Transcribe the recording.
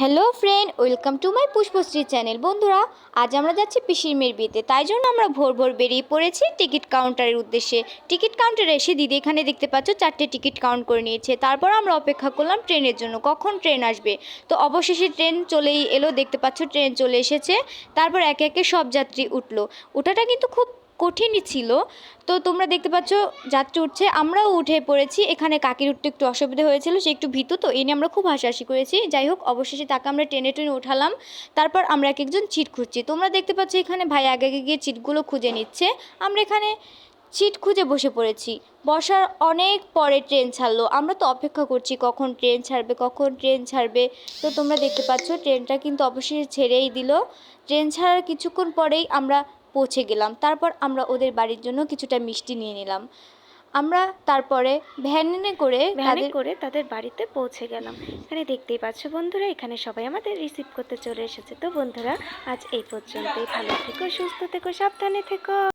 Hello friend, welcome to my Pushpashree channel. বন্ধুরা, আজ আমরা যাচ্ছি পিসির মেয়ের বিয়েতে। তাই জন্য আমরা ভোর ভোর বেরিয়ে পড়েছি টিকিট কাউন্টারের উদ্দেশ্যে। টিকিট কাউন্টারে এসে দিদি এখানে দেখতে পাচ্ছ চারটে টিকিট কাউন্ট করে নিয়েছে। তারপর আমরা অপেক্ষা করলাম ট্রেনের জন্য, কখন ট্রেন আসবে। তো অবশেষে ট্রেন চলেই এলো, দেখতে পাচ্ছ ট্রেন চলে এসেছে। তারপর একে একে সব যাত্রী উঠল। ওঠাটা কিন্তু খুব কঠিনই ছিল। তো তোমরা দেখতে পাচ্ছ, যাত্রী উঠছে। আমরাও উঠে পড়েছি। এখানে কাকির উঠতে একটু অসুবিধা হয়েছিল, সে একটু ভীতু, তো এই নিয়ে আমরা খুব হাসাহাসি করেছি। যাই হোক, অবশেষে তাকে আমরা টেনে টেনে উঠালাম। তারপর আমরা এক একজন চিট খুঁজছি। তোমরা দেখতে পাচ্ছ, এখানে ভাই আগে আগে গিয়ে চিটগুলো খুঁজে নিচ্ছে। আমরা এখানে সিট খুঁজে বসে পড়েছি। বসার অনেক পরে ট্রেন ছাড়লো। আমরা তো অপেক্ষা করছি, কখন ট্রেন ছাড়বে, কখন ট্রেন ছাড়বে। তো তোমরা দেখতে পাচ্ছ, ট্রেনটা কিন্তু অবশেষে ছেড়েই দিল। ট্রেন ছাড়ার কিছুক্ষণ পরেই আমরা পৌঁছে গেলাম। তারপর আমরা ওদের বাড়ির জন্য কিছুটা মিষ্টি নিয়ে নিলাম। আমরা তারপরে ভ্যানে করে ভ্যানে করে তাদের বাড়িতে পৌঁছে গেলাম। এখানে দেখতেই পাচ্ছ বন্ধুরা এখানে সবাই আমাদের রিসিভ করতে চলে এসেছে। তো বন্ধুরা আজ এই পর্যন্তই। ভালো থেকো সুস্থ থেকো সাবধানে থেকো।